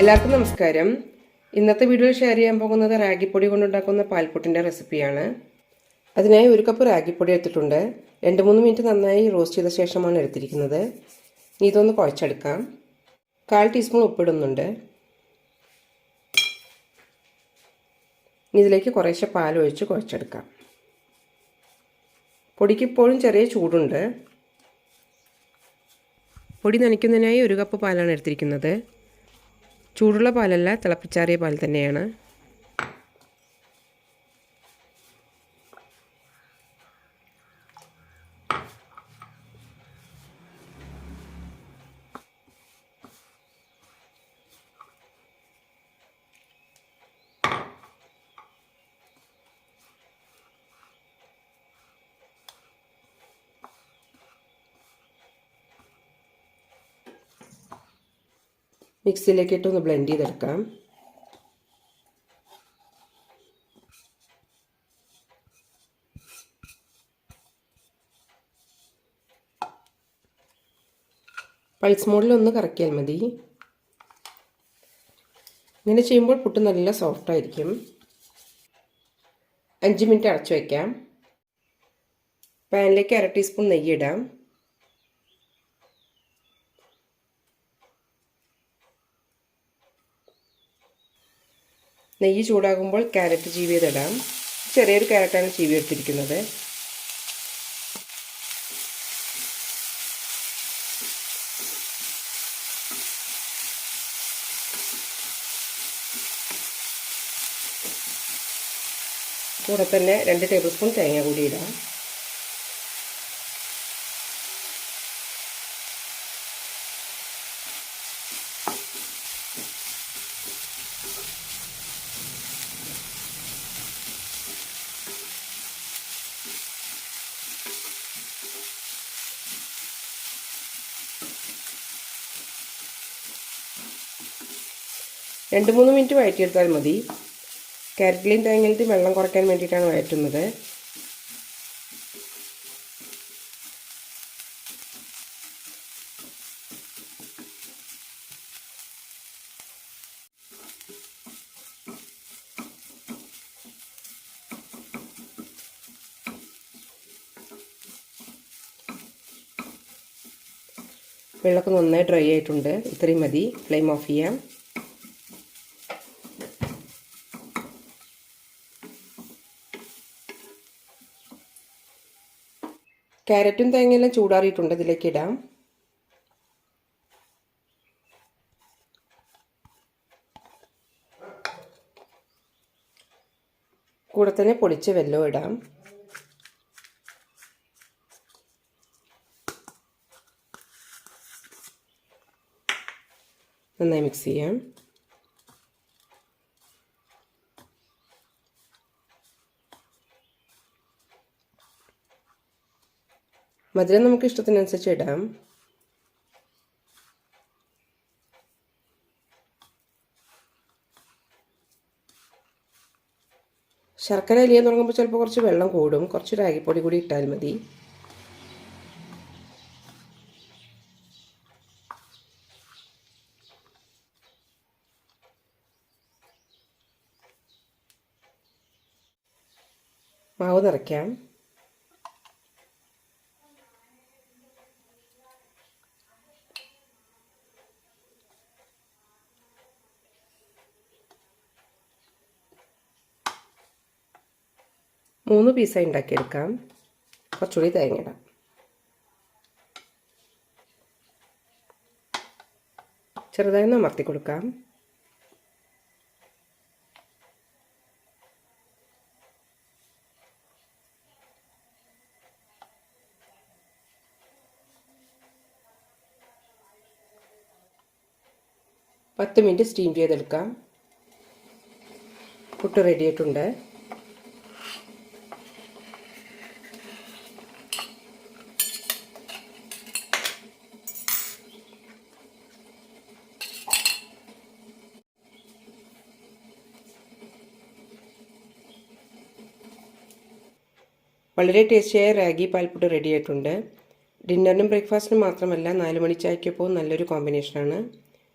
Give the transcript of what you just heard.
എല്ലാവർക്കും നമസ്കാരം. ഇന്നത്തെ വീഡിയോയിൽ ഷെയർ ചെയ്യാൻ പോകുന്നത് റാഗിപ്പൊടി കൊണ്ടുണ്ടാക്കുന്ന പാൽപ്പൊട്ടിന്റെ റെസിപ്പിയാണ് അതിനായി ഒരു കപ്പ് റാഗിപ്പൊടി എടുത്തിട്ടുണ്ട്. രണ്ട് മൂന്ന് മിനിറ്റ് നന്നായി റോസ്റ്റ് ചെയ്ത ശേഷമാണ് എടുത്തിരിക്കുന്നത്. ഇനി ഇതൊന്ന് കുഴച്ചെടുക്കാം. കാൽ ടീസ്പൂൺ ഉപ്പിടുന്നുണ്ട്. ഇതിലേക്ക് കുറേശ്ശെ പാലൊഴിച്ച് കുഴച്ചെടുക്കാം. പൊടിക്ക് ഇപ്പോഴും ചെറിയ ചൂടുണ്ട്. പൊടി നനയ്ക്കുന്നതിനായി ഒരു കപ്പ് പാലാണ് എടുത്തിരിക്കുന്നത്. ചൂടുള്ള പാലല്ല തിളപ്പിച്ചാറിയ പാൽ തന്നെയാണ്. മിക്സിയിലേക്ക് ഇട്ട് ഒന്ന് ബ്ലെൻഡ് ചെയ്തെടുക്കാം. പൾസ് മോഡിൽ ഒന്ന് കറക്കിയാൽ മതി. ഇങ്ങനെ ചെയ്യുമ്പോൾ പുട്ട് നല്ല സോഫ്റ്റ് ആയിരിക്കും. അഞ്ച് മിനിറ്റ് അടച്ചു വയ്ക്കാം. പാനിലേക്ക് അര ടീസ്പൂൺ നെയ്യ് ഇടാം. നെയ്യ് ചൂടാകുമ്പോൾ ക്യാരറ്റ് ചീവി ചെയ്തിടാം ചെറിയൊരു ക്യാരറ്റാണ് ചീവി എടുത്തിരിക്കുന്നത്. കൂടെ തന്നെ രണ്ട് ടേബിൾ സ്പൂൺ തേങ്ങ കൂടി ഇടാം. രണ്ട് മൂന്ന് മിനിറ്റ് വഴറ്റിയെടുത്താൽ മതി. കാരറ്റിലെയും തേങ്ങയിലത്തെയും വെള്ളം കുറയ്ക്കാൻ വേണ്ടിയിട്ടാണ് വഴറ്റുന്നത്. വെള്ളമൊക്കെ നന്നായി ഡ്രൈ ആയിട്ടുണ്ട്. ഇത്രയും മതി. ഫ്ലെയിം ഓഫ് ചെയ്യാം. ക്യാരറ്റും തേങ്ങയെല്ലാം ചൂടാറിയിട്ടുണ്ട്. ഇതിലേക്ക് ഇടാം. കൂടെ തന്നെ പൊളിച്ച വെല്ലം ഇടാം. നന്നായി മിക്സ് ചെയ്യാം. മധുരം നമുക്ക് ഇഷ്ടത്തിനനുസരിച്ച് ഇടാം. ശർക്കര അലിയാൻ തുടങ്ങുമ്പോൾ ചിലപ്പോൾ കുറച്ച് വെള്ളം കൂടും. കുറച്ച് റാഗിപ്പൊടി കൂടി ഇട്ടാൽ മതി. മാവ് നിറയ്ക്കാം. മൂന്ന് പീസായി ഉണ്ടാക്കിയെടുക്കാം. കുറച്ചുകൂടി തേങ്ങയിടാം. ചെറുതായി ഒന്ന് അമർത്തി കൊടുക്കാം. പത്ത് മിനിറ്റ് സ്റ്റീം ചെയ്തെടുക്കാം. പുട്ട് റെഡി ആയിട്ടുണ്ട്. വളരെ ടേസ്റ്റിയായ റാഗി പാൽപ്പുട്ട് റെഡി ആയിട്ടുണ്ട്. ഡിന്നറിനും ബ്രേക്ക്ഫാസ്റ്റിനും മാത്രമല്ല നാല് മണി നല്ലൊരു കോമ്പിനേഷനാണ്